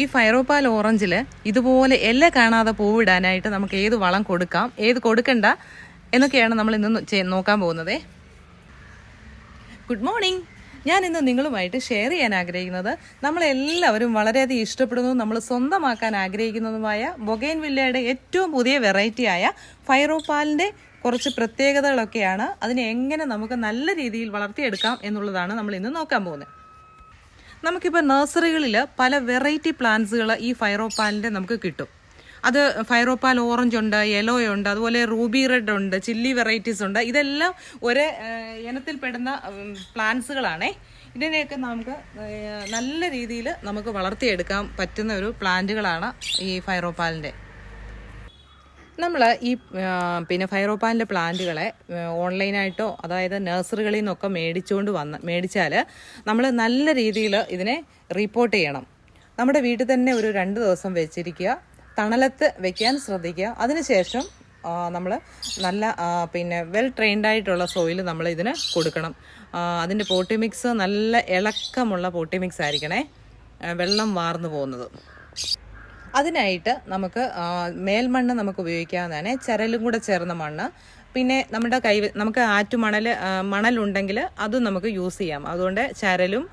ഈ ഫൈറോപ്പാൽ ഓറഞ്ചിൽ ഇതുപോലെ എല്ല കാണാതെ പൂവിടാനായിട്ട് നമുക്ക് ഏത് വളം കൊടുക്കാം ഏത് കൊടുക്കണ്ട എന്നൊക്കെയാണ് നമ്മൾ ഇന്ന് നോക്കാൻ പോകുന്നത്. ഗുഡ് മോർണിംഗ് ഞാൻ ഇന്ന് നിങ്ങളുമായിട്ട് ഷെയർ ചെയ്യാൻ ആഗ്രഹിക്കുന്നത് നമ്മളെല്ലാവരും വളരെയധികം ഇഷ്ടപ്പെടുന്നതും നമ്മൾ സ്വന്തമാക്കാൻ ആഗ്രഹിക്കുന്നതുമായ ബൊഗൈൻ വില്ലയുടെ ഏറ്റവും പുതിയ വെറൈറ്റിയായ ഫൈറോപ്പാലിന്റെ കുറച്ച് പ്രത്യേകതകളൊക്കെയാണ് അതിനെ എങ്ങനെ നമുക്ക് നല്ല രീതിയിൽ വളർത്തിയെടുക്കാം എന്നുള്ളതാണ് നമ്മൾ ഇന്ന് നോക്കാൻ പോകുന്നത്. നമുക്കിപ്പോൾ നഴ്സറികളിൽ പല വെറൈറ്റി പ്ലാന്റ്സുകൾ ഈ ഫൈറോപ്പാലിന്റെ നമുക്ക് കിട്ടും. അത് ഫൈറോപ്പാൽ ഓറഞ്ച് ഉണ്ട് യെല്ലോ ഉണ്ട് അതുപോലെ റൂബി റെഡ് ഉണ്ട് ചില്ലി വെറൈറ്റീസ് ഉണ്ട്. ഇതെല്ലാം ഒരേ ഇനത്തിൽപ്പെടുന്ന പ്ലാന്റ്സുകളാണേ. ഇതിനെയൊക്കെ നമുക്ക് നല്ല രീതിയിൽ നമുക്ക് വളർത്തിയെടുക്കാൻ പറ്റുന്ന ഒരു പ്ലാന്റുകളാണ് ഈ ഫൈറോപ്പാലിന്റെ നമ്മൾ ഈ പിന്നെ ഫൈറോപ്പാലിന്റെ പ്ലാന്റുകളെ ഓൺലൈനായിട്ടോ അതായത് നഴ്സറികളിൽ നിന്നൊക്കെ മേടിച്ചുകൊണ്ട് വന്ന് മേടിച്ചാൽ നമ്മൾ നല്ല രീതിയിൽ ഇതിനെ റിപ്പോർട്ട് ചെയ്യണം. നമ്മുടെ വീട്ടിൽ തന്നെ ഒരു രണ്ട് ദിവസം വെച്ചിരിക്കുക. തണലത്ത് വെക്കാൻ ശ്രദ്ധിക്കുക. അതിനുശേഷം നമ്മൾ നല്ല പിന്നെ വെൽ ട്രെയിൻഡ് ആയിട്ടുള്ള സോയിൽ നമ്മൾ ഇതിന് കൊടുക്കണം. അതിന്റെ പോട്ടി മിക്സ് നല്ല ഇളക്കമുള്ള പോട്ടി മിക്സ് ആയിരിക്കണേ വെള്ളം വാർന്നു പോകുന്നത്. അതിനായിട്ട് നമുക്ക് മേൽമണ്ണ് നമുക്ക് ഉപയോഗിക്കാവുന്നതാണ്. ചരലും കൂടെ ചേർന്ന മണ്ണ്. പിന്നെ നമ്മുടെ കൈ നമുക്ക് ആറ്റുമണൽ മണലുണ്ടെങ്കിൽ അതും നമുക്ക് യൂസ് ചെയ്യാം. അതുകൊണ്ട് ചരലും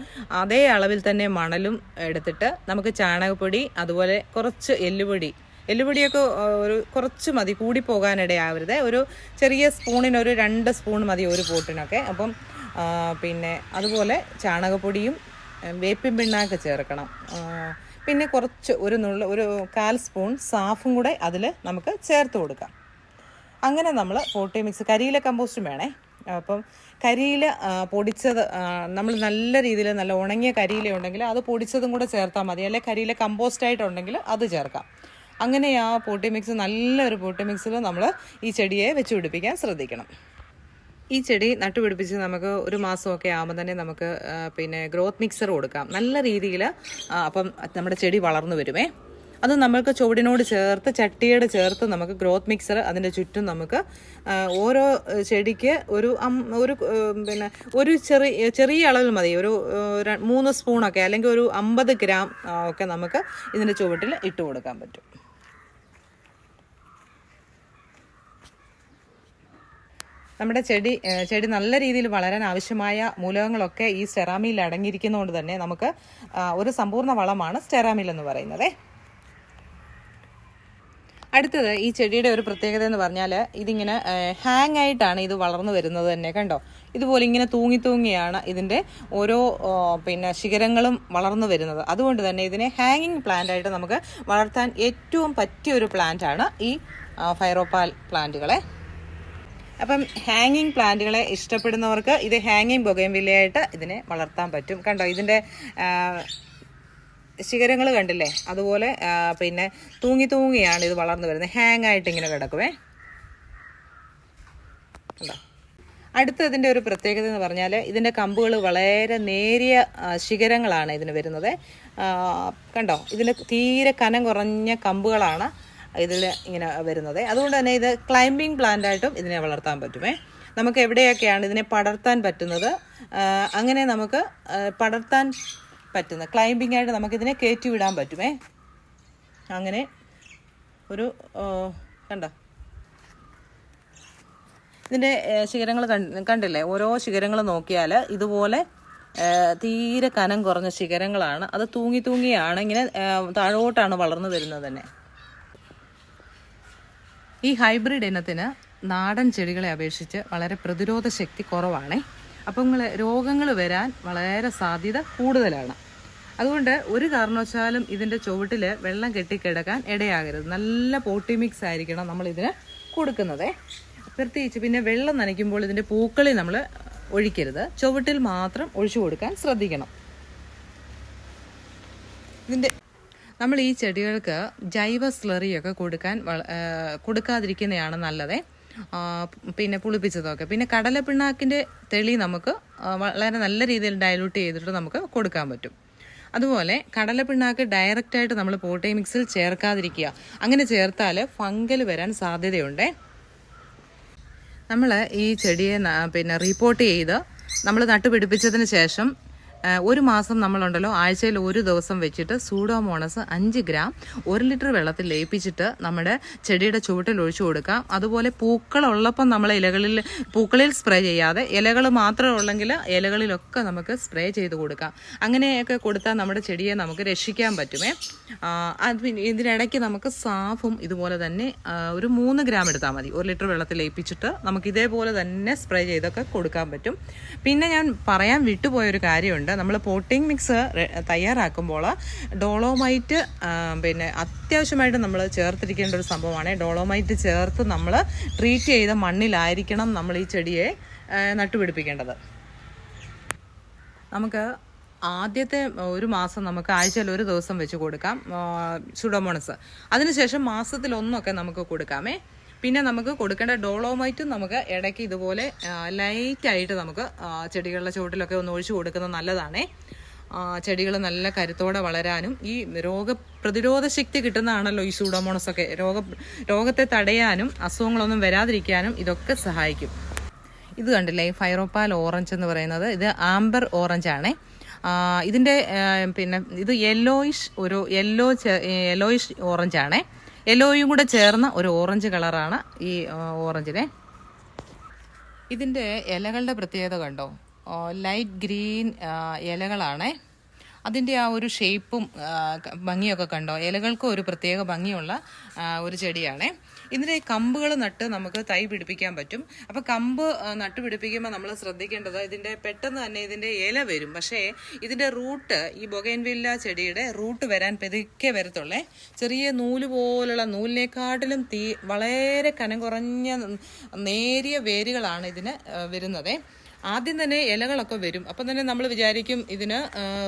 അതേ അളവിൽ തന്നെ മണലും എടുത്തിട്ട് നമുക്ക് ചാണകപ്പൊടി അതുപോലെ കുറച്ച് എല്ലുപൊടി. എല്ലുപൊടിയൊക്കെ ഒരു കുറച്ച് മതി കൂടി പോകാനിടയാവരുത് ഒരു ചെറിയ സ്പൂണിന് ഒരു രണ്ട് സ്പൂൺ മതി ഒരു പോട്ടിനൊക്കെ. അപ്പം പിന്നെ അതുപോലെ ചാണകപ്പൊടിയും വേപ്പിൻ പിണ്ണാക്ക് ചേർക്കണം. പിന്നെ കുറച്ച് ഒരു നുള്ള ഒരു കാൽ സ്പൂൺ സാഫും കൂടെ അതിൽ നമുക്ക് ചേർത്ത് കൊടുക്കാം. അങ്ങനെ നമ്മൾ പോട്ടി മിക്സ് കരിയില കമ്പോസ്റ്റും വേണേ. അപ്പം കരിയില പൊടിച്ചത് നമ്മൾ നല്ല രീതിയിൽ നല്ല ഉണങ്ങിയ കരിയില ഉണ്ടെങ്കിൽ അത് പൊടിച്ചതും കൂടെ ചേർത്താൽ മതി. അല്ലെ കരിയില കമ്പോസ്റ്റ് ആയിട്ടുണ്ടെങ്കിൽ അത് ചേർക്കാം. അങ്ങനെ ആ പോട്ടി മിക്സ് നല്ലൊരു പോട്ടി മിക്സിൽ നമ്മൾ ഈ ചെടിയെ വെച്ച് പിടിപ്പിക്കാൻ ശ്രദ്ധിക്കണം. ഈ ചെടി നട്ടുപിടിപ്പിച്ച് നമുക്ക് ഒരു മാസമൊക്കെ ആകുമ്പോൾ തന്നെ നമുക്ക് പിന്നെ ഗ്രോത്ത് മിക്സർ കൊടുക്കാം. നല്ല രീതിയിൽ അപ്പം നമ്മുടെ ചെടി വളർന്നു വരുമേ. അത് നമുക്ക് ചുവടിനോട് ചേർത്ത് ചട്ടിയോട് ചേർത്ത് നമുക്ക് ഗ്രോത്ത് മിക്സർ അതിന്റെ ചുറ്റും നമുക്ക് ഓരോ ചെടിക്ക് ഒരു ഒരു പിന്നെ ഒരു ചെറിയ ചെറിയ അളവിൽ മതി. ഒരു മൂന്ന് സ്പൂണൊക്കെ അല്ലെങ്കിൽ ഒരു അമ്പത് ഗ്രാം ഒക്കെ നമുക്ക് ഇതിന്റെ ചുവട്ടിൽ ഇട്ട് കൊടുക്കാൻ പറ്റും. നമ്മുടെ ചെടി ചെടി നല്ല രീതിയിൽ വളരാൻ ആവശ്യമായ മൂലകങ്ങളൊക്കെ ഈ സ്റ്റെറാമിയിൽ അടങ്ങിയിരിക്കുന്നതുകൊണ്ട് തന്നെ നമുക്ക് ഒരു സമ്പൂർണ വളമാണ് സ്റ്റെറാമിൽ എന്ന് പറയുന്നത്. അടുത്തത് ഈ ചെടിയുടെ ഒരു പ്രത്യേകത എന്ന് പറഞ്ഞാൽ ഇതിങ്ങനെ ഹാങ് ആയിട്ടാണ് ഇത് വളർന്നു വരുന്നത് തന്നെ കണ്ടോ? ഇതുപോലെ ഇങ്ങനെ തൂങ്ങി തൂങ്ങിയാണ് ഇതിന്റെ ഓരോ പിന്നെ ശിഖരങ്ങളും വളർന്നു വരുന്നത്. അതുകൊണ്ട് തന്നെ ഇതിനെ ഹാങ്ങിങ് പ്ലാന്റ് ആയിട്ട് നമുക്ക് വളർത്താൻ ഏറ്റവും പറ്റിയ ഒരു പ്ലാന്റ് ആണ് ഈ ഫൈറോപ്പാൽ പ്ലാന്റുകളെ അപ്പം ഹാങ്ങിങ് പ്ലാന്റുകളെ ഇഷ്ടപ്പെടുന്നവർക്ക് ഇത് ഹാങ്ങിങ് ബൊഗൈൻവില്ലയായിട്ട് ഇതിനെ വളർത്താൻ പറ്റും. കണ്ടോ? ഇതിന്റെ ശിഖരങ്ങൾ കണ്ടില്ലേ? അതുപോലെ പിന്നെ തൂങ്ങി തൂങ്ങിയാണ് ഇത് വളർന്നു വരുന്നത്. ഹാങ് ആയിട്ട് ഇങ്ങനെ കിടക്കുവേ. കണ്ടോ? അടുത്ത ഇതിന്റെ ഒരു പ്രത്യേകത എന്ന് പറഞ്ഞാൽ ഇതിന്റെ കമ്പുകൾ വളരെ നേരിയ ശിഖരങ്ങളാണ് ഇതിന് വരുന്നത്. കണ്ടോ? ഇതിന് തീരെ കനം കുറഞ്ഞ കമ്പുകളാണ് ഇതിൽ ഇങ്ങനെ വരുന്നത്. അതുകൊണ്ട് തന്നെ ഇത് ക്ലൈംബിംഗ് പ്ലാന്റ് ആയിട്ടും ഇതിനെ വളർത്താൻ പറ്റുമേ. നമുക്ക് എവിടെയൊക്കെയാണ് ഇതിനെ പടർത്താൻ പറ്റുന്നത്? അങ്ങനെ നമുക്ക് പടർത്താൻ പറ്റുന്ന ക്ലൈംബിംഗ് ആയിട്ട് നമുക്കിതിനെ കയറ്റി വിടാൻ പറ്റുമേ. അങ്ങനെ ഒരു കണ്ടോ? ഇതിന്റെ ശിഖരങ്ങൾ കണ്ടില്ലേ? ഓരോ ശിഖരങ്ങൾ നോക്കിയാൽ ഇതുപോലെ തീരെ കനം കുറഞ്ഞ ശിഖരങ്ങളാണ്. അത് തൂങ്ങി തൂങ്ങിയാണ് ഇങ്ങനെ താഴോട്ടാണ് വളർന്നു വരുന്നത് തന്നെ. ഈ ഹൈബ്രിഡ് ഇനത്തിന് നാടൻ ചെടികളെ അപേക്ഷിച്ച് വളരെ പ്രതിരോധ ശക്തി കുറവാണേ. അപ്പം നിങ്ങൾ രോഗങ്ങൾ വരാൻ വളരെ സാധ്യത കൂടുതലാണ്. അതുകൊണ്ട് ഒരു കാരണവശാലും ഇതിന്റെ ചുവട്ടിൽ വെള്ളം കെട്ടിക്കിടക്കാൻ ഇടയാകരുത്. നല്ല പോട്ടി മിക്സ് ആയിരിക്കണം നമ്മളിതിന് കൊടുക്കുന്നതേ. പ്രത്യേകിച്ച് പിന്നെ വെള്ളം നനയ്ക്കുമ്പോൾ ഇതിന്റെ പൂക്കളിൽ നമ്മൾ ഒഴിക്കരുത്. ചുവട്ടിൽ മാത്രം ഒഴിച്ചു കൊടുക്കാൻ ശ്രദ്ധിക്കണം. ഇതിന്റെ നമ്മൾ ഈ ചെടികൾക്ക് ജൈവ സ്ലറിയൊക്കെ കൊടുക്കാൻ കൊടുക്കാതിരിക്കുന്നതാണ് നല്ലത്. പിന്നെ പുളിപ്പിച്ചതൊക്കെ. പിന്നെ കടല പിണ്ണാക്കിന്റെ തെളി നമുക്ക് വളരെ നല്ല രീതിയിൽ ഡയലൂട്ട് ചെയ്തിട്ട് നമുക്ക് കൊടുക്കാൻ പറ്റും. അതുപോലെ കടല പിണ്ണാക്ക് ഡയറക്റ്റായിട്ട് നമ്മൾ പോട്ടേ മിക്സിൽ ചേർക്കാതിരിക്കുക. അങ്ങനെ ചേർത്താൽ ഫംഗൽ വരാൻ സാധ്യതയുണ്ട്. നമ്മൾ ഈ ചെടിയെ പിന്നെ റിപ്പോർട്ട് ചെയ്ത് നമ്മൾ നട്ടുപിടിപ്പിച്ചതിന് ശേഷം ഒരു മാസം നമ്മളുണ്ടല്ലോ ആഴ്ചയിൽ ഒരു ദിവസം വെച്ചിട്ട് സൂഡോമോണസ് അഞ്ച് ഗ്രാം ഒരു ലിറ്റർ വെള്ളത്തിൽ ലയിപ്പിച്ചിട്ട് നമ്മുടെ ചെടിയുടെ ചുവട്ടിൽ ഒഴിച്ചു കൊടുക്കാം അതുപോലെ പൂക്കളുള്ളപ്പം നമ്മൾ ഇലകളിൽ പൂക്കളിൽ സ്പ്രേ ചെയ്യാതെ ഇലകൾ മാത്രമേ ഉള്ളെങ്കിൽ ഇലകളിലൊക്കെ നമുക്ക് സ്പ്രേ ചെയ്ത് കൊടുക്കാം. അങ്ങനെയൊക്കെ കൊടുത്താൽ നമ്മുടെ ചെടിയെ നമുക്ക് രക്ഷിക്കാൻ പറ്റുമേ. അത് ഇതിനിടയ്ക്ക് നമുക്ക് സാഫും ഇതുപോലെ തന്നെ ഒരു മൂന്ന് ഗ്രാം എടുത്താൽ മതി. ഒരു ലിറ്റർ വെള്ളത്തിൽ ലയിപ്പിച്ചിട്ട് നമുക്ക് ഇതേപോലെ തന്നെ സ്പ്രേ ചെയ്തൊക്കെ കൊടുക്കാൻ പറ്റും. പിന്നെ ഞാൻ പറയാൻ വിട്ടുപോയൊരു കാര്യമുണ്ട്. നമ്മൾ പോട്ടിംഗ് മിക്സ് തയ്യാറാക്കുമ്പോൾ ഡോളോമൈറ്റ് പിന്നെ അത്യാവശ്യമായിട്ട് നമ്മൾ ചേർത്തിരിക്കേണ്ട ഒരു സംഭവമാണ്. ഡോളോമൈറ്റ് ചേർത്ത് നമ്മൾ ട്രീറ്റ് ചെയ്ത മണ്ണിലായിരിക്കണം നമ്മൾ ഈ ചെടിയെ നട്ടുപിടിപ്പിക്കേണ്ടത്. നമുക്ക് ആദ്യത്തെ ഒരു മാസം നമുക്ക് ആഴ്ചയിൽ ഒരു ദിവസം വെച്ച് കൊടുക്കാം സുഡോമോണസ് അതിനുശേഷം മാസത്തിലൊന്നൊക്കെ നമുക്ക് കൊടുക്കാമേ. പിന്നെ നമുക്ക് കൊടുക്കേണ്ട ഡോളോമൈറ്റും നമുക്ക് ഇടയ്ക്ക് ഇതുപോലെ ലൈറ്റായിട്ട് നമുക്ക് ചെടികളുടെ ചുവട്ടിലൊക്കെ ഒന്ന് ഒഴിച്ചു കൊടുക്കുന്നത് നല്ലതാണേ. ചെടികൾ നല്ല കരുത്തോടെ വളരാനും ഈ രോഗ പ്രതിരോധ ശക്തി കിട്ടുന്നതാണല്ലോ ഈ സൂഡോമോണസ് ഒക്കെ. രോഗ രോഗത്തെ തടയാനും അസുഖങ്ങളൊന്നും വരാതിരിക്കാനും ഇതൊക്കെ സഹായിക്കും. ഇത് കണ്ടില്ലേ ഫൈറോപ്പാൽ ഓറഞ്ച് എന്ന് പറയുന്നത്? ഇത് ആംബർ ഓറഞ്ച് ആണേ. ഇതിന്റെ പിന്നെ ഇത് യെല്ലോയിഷ് ഒരു യെല്ലോ യെല്ലോയിഷ് ഓറഞ്ച് ആണേ. യെല്ലോയും കൂടെ ചേർന്ന ഒരു ഓറഞ്ച് കളറാണ് ഈ ഓറഞ്ചിനെ ഇതിന്റെ ഇലകളുടെ പ്രത്യേകത കണ്ടോ? ലൈറ്റ് ഗ്രീൻ ഇലകളാണേ. അതിന്റെ ആ ഒരു ഷേപ്പും ഭംഗിയൊക്കെ കണ്ടോ? ഇലകൾക്കും ഒരു പ്രത്യേക ഭംഗിയുള്ള ഒരു ചെടിയാണേ. ഇതിന്റെ കമ്പുകൾ നട്ട് നമുക്ക് തൈ പിടിപ്പിക്കാൻ പറ്റും. അപ്പോൾ കമ്പ് നട്ട് പിടിപ്പിക്കുമ്പോൾ നമ്മൾ ശ്രദ്ധിക്കേണ്ടത് ഇതിന്റെ പെട്ടെന്ന് തന്നെ ഇതിന്റെ ഇല വരും. പക്ഷേ ഇതിന്റെ റൂട്ട് ഈ ബൊഗൈൻവില്ല ചെടിയുടെ റൂട്ട് വരാൻ പെതുക്കെ വരത്തുള്ളേ. ചെറിയ നൂൽ പോലുള്ള നൂലിനെക്കാട്ടിലും തീ വളരെ കനം കുറഞ്ഞ നേരിയ വേരുകളാണ് ഇതിന് വരുന്നതേ. ആദ്യം തന്നെ ഇലകളൊക്കെ വരും. അപ്പം തന്നെ നമ്മൾ വിചാരിക്കും ഇതിന്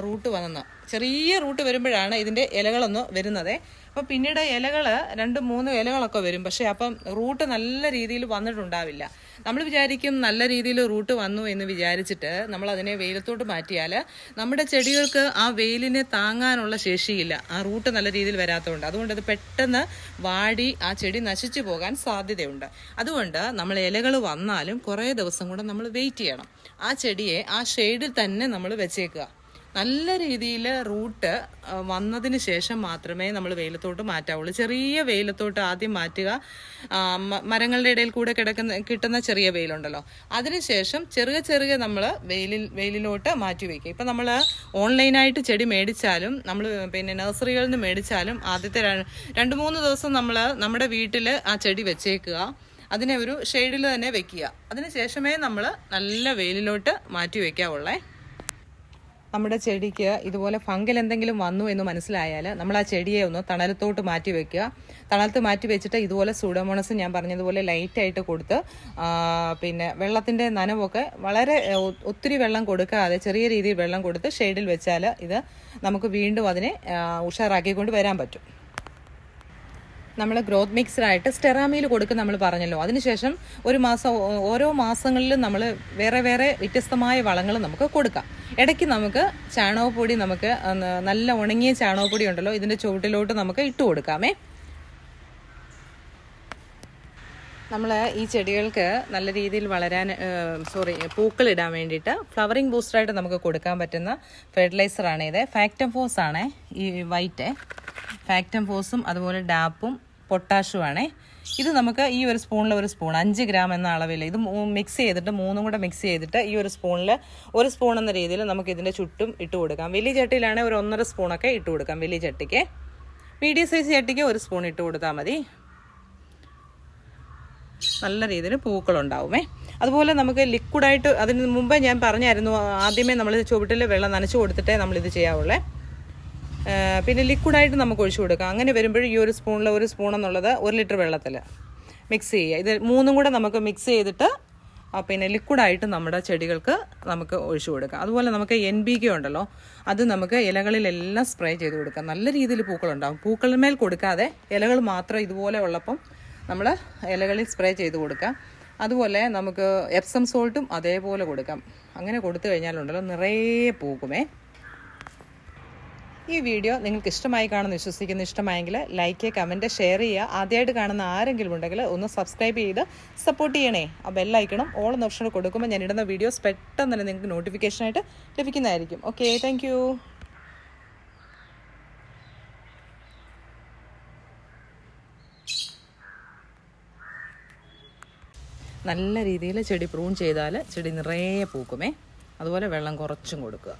റൂട്ട് വന്നെന്ന്. ചെറിയ റൂട്ട് വരുമ്പോഴാണ് ഇതിന്റെ ഇലകളൊന്ന് വരുന്നത്. അപ്പം പിന്നീട് ഇലകൾ രണ്ട് മൂന്ന് ഇലകളൊക്കെ വരും. പക്ഷേ അപ്പം റൂട്ട് നല്ല രീതിയിൽ വന്നിട്ടുണ്ടാവില്ല. നമ്മൾ വിചാരിക്കും നല്ല രീതിയിൽ റൂട്ട് വന്നു എന്ന് വിചാരിച്ചിട്ട് നമ്മൾ അതിനെ വെയിലത്തോട്ട് മാറ്റിയാൽ നമ്മുടെ ചെടികൾക്ക് ആ വെയിലിനെ താങ്ങാനുള്ള ശേഷിയില്ല. ആ റൂട്ട് നല്ല രീതിയിൽ വരാത്തതുകൊണ്ട്. അതുകൊണ്ട് അത് പെട്ടെന്ന് വാടി ആ ചെടി നശിച്ചു പോകാൻ സാധ്യതയുണ്ട്. അതുകൊണ്ട് നമ്മൾ ഇലകൾ വന്നാലും കുറേ ദിവസം കൂടെ നമ്മൾ വെയിറ്റ് ചെയ്യണം. ആ ചെടിയെ ആ ഷെയ്ഡിൽ തന്നെ നമ്മൾ വെച്ചേക്കുക. നല്ല രീതിയിൽ റൂട്ട് വന്നതിന് ശേഷം മാത്രമേ നമ്മൾ വെയിലത്തോട്ട് മാറ്റാവുള്ളൂ. ചെറിയ വെയിലത്തോട്ട് ആദ്യം മാറ്റുക. മരങ്ങളുടെ ഇടയിൽ കൂടെ കിടക്കുന്ന കിട്ടുന്ന ചെറിയ വെയിലുണ്ടല്ലോ. അതിനുശേഷം ചെറുക ചെറുക നമ്മൾ വെയിലിൽ വെയിലിലോട്ട് മാറ്റി വയ്ക്കുക. ഇപ്പം നമ്മൾ ഓൺലൈനായിട്ട് ചെടി മേടിച്ചാലും നമ്മൾ പിന്നെ നഴ്സറികളിൽ നിന്ന് മേടിച്ചാലും ആദ്യത്തെ രണ്ട് മൂന്ന് ദിവസം നമ്മൾ നമ്മുടെ വീട്ടിൽ ആ ചെടി വെച്ചേക്കുക. അതിനെ ഒരു ഷെയ്ഡിൽ തന്നെ വെക്കുക. അതിനുശേഷമേ നമ്മൾ നല്ല വെയിലിലോട്ട് മാറ്റി വയ്ക്കാവുള്ളേ. നമ്മുടെ ചെടിക്ക് ഇതുപോലെ ഫംഗൽ എന്തെങ്കിലും വന്നു എന്ന് മനസ്സിലായാൽ നമ്മൾ ആ ചെടിയെ ഒന്ന് തണലത്തോട്ട് മാറ്റി വെക്കുക. തണലത്ത് മാറ്റി വെച്ചിട്ട് ഇതുപോലെ സൂഡോമോണസ് ഞാൻ പറഞ്ഞതുപോലെ ലൈറ്റായിട്ട് കൊടുത്ത് പിന്നെ വെള്ളത്തിന്റെ നനവൊക്കെ വളരെ ഒത്തിരി വെള്ളം കൊടുക്കാതെ ചെറിയ രീതിയിൽ വെള്ളം കൊടുത്ത് ഷെയ്ഡിൽ വെച്ചാൽ ഇത് നമുക്ക് വീണ്ടും അതിനെ ഉഷാറാക്കിക്കൊണ്ട് വരാൻ പറ്റും. നമ്മൾ ഗ്രോത്ത് മിക്സറായിട്ട് സ്റ്റെറാമിയിൽ കൊടുക്കും നമ്മൾ പറഞ്ഞല്ലോ. അതിനുശേഷം ഒരു മാസം ഓരോ മാസങ്ങളിലും നമ്മൾ വേറെ വേറെ വ്യത്യസ്തമായ വളങ്ങൾ നമുക്ക് കൊടുക്കാം. ഇടയ്ക്ക് നമുക്ക് ചാണകപ്പൊടി നമുക്ക് നല്ല ഉണങ്ങിയ ചാണകപ്പൊടി ഉണ്ടല്ലോ ഇതിന്റെ ചുവട്ടിലോട്ട് നമുക്ക് ഇട്ട് കൊടുക്കാമേ. നമ്മൾ ഈ ചെടികൾക്ക് നല്ല രീതിയിൽ വളരാൻ സോറി പൂക്കളിടാൻ വേണ്ടിയിട്ട് ഫ്ലവറിങ് ബൂസ്റ്ററായിട്ട് നമുക്ക് കൊടുക്കാൻ പറ്റുന്ന ഫെർട്ടിലൈസറാണ് ഇത്. ഫാക്ടം ഫോസ് ആണ് ഈ വൈറ്റ് ഫാക്ടം ഫോസും അതുപോലെ ഡാപ്പും പൊട്ടാഷും ആണേ. ഇത് നമുക്ക് ഈ ഒരു സ്പൂണിൽ ഒരു സ്പൂൺ അഞ്ച് ഗ്രാം എന്ന അളവിൽ ഇത് മിക്സ് ചെയ്തിട്ട് മൂന്നും കൂടെ മിക്സ് ചെയ്തിട്ട് ഈ ഒരു സ്പൂണിൽ ഒരു സ്പൂൺ എന്ന രീതിയിൽ നമുക്ക് ഇതിന്റെ ചുറ്റും ഇട്ട് കൊടുക്കാം. വലിയ ചട്ടിയിലാണെങ്കിൽ ഒരു ഒന്നര സ്പൂണൊക്കെ ഇട്ട് കൊടുക്കാം വലിയ ചട്ടിക്ക്. മീഡിയം സൈസ് ചട്ടിക്ക് ഒരു സ്പൂൺ ഇട്ട് കൊടുത്താൽ മതി. നല്ല രീതിയിൽ പൂക്കളുണ്ടാവുമേ. അതുപോലെ നമുക്ക് ലിക്വിഡായിട്ട് അതിന് മുമ്പേ ഞാൻ പറഞ്ഞായിരുന്നു ആദ്യമേ നമ്മൾ ചുവട്ടിൽ വെള്ളം നനച്ച് കൊടുത്തിട്ടേ നമ്മളിത് ചെയ്യാവുള്ളേ. പിന്നെ ലിക്വിഡായിട്ട് നമുക്ക് ഒഴിച്ചു കൊടുക്കാം. അങ്ങനെ വരുമ്പോൾ ഈ ഒരു സ്പൂണിൽ ഒരു സ്പൂൺ എന്നുള്ളത് ഒരു ലിറ്റർ വെള്ളത്തിൽ മിക്സ് ചെയ്യുക. ഇത് മൂന്നും കൂടെ നമുക്ക് മിക്സ് ചെയ്തിട്ട് പിന്നെ ലിക്വിഡായിട്ട് നമ്മുടെ ചെടികൾക്ക് നമുക്ക് ഒഴിച്ചു കൊടുക്കാം. അതുപോലെ നമുക്ക് എൻ ബി കെ ഉണ്ടല്ലോ അത് നമുക്ക് ഇലകളിലെല്ലാം സ്പ്രേ ചെയ്ത് കൊടുക്കാം. നല്ല രീതിയിൽ പൂക്കളുണ്ടാകും പൂക്കളിന്മേൽ കൊടുക്കാതെ ഇലകൾ മാത്രം ഇതുപോലെ ഉള്ളപ്പം നമ്മൾ ഇലകളിൽ സ്പ്രേ ചെയ്ത് കൊടുക്കാം. അതുപോലെ നമുക്ക് എപ്സം സോൾട്ടും അതേപോലെ കൊടുക്കാം. അങ്ങനെ കൊടുത്തു കഴിഞ്ഞാലുണ്ടല്ലോ നിറയെ പൂക്കുമേ. ഈ വീഡിയോ നിങ്ങൾക്ക് ഇഷ്ടമായി കാണുമെന്ന് വിശ്വസിക്കുന്നു. ഇഷ്ടമായെങ്കിൽ ലൈക്ക് കമന്റ് ഷെയർ ചെയ്യുക. ആദ്യമായിട്ട് കാണുന്ന ആരെങ്കിലും ഉണ്ടെങ്കിൽ ഒന്ന് സബ്സ്ക്രൈബ് ചെയ്ത് സപ്പോർട്ട് ചെയ്യണേ. ആ ബെല്ലൈക്കണം ഓൾ എന്ന ഓപ്ഷൻ കൊടുക്കുമ്പോൾ ഞാൻ ഇടുന്ന വീഡിയോസ് പെട്ടെന്ന് തന്നെ നിങ്ങൾക്ക് നോട്ടിഫിക്കേഷനായിട്ട് ലഭിക്കുന്നതായിരിക്കും. ഓക്കെ താങ്ക് നല്ല രീതിയിൽ ചെടി പ്രൂൺ ചെയ്താൽ ചെടി നിറയെ പൂക്കുമേ. അതുപോലെ വെള്ളം കുറച്ചും കൊടുക്കുക.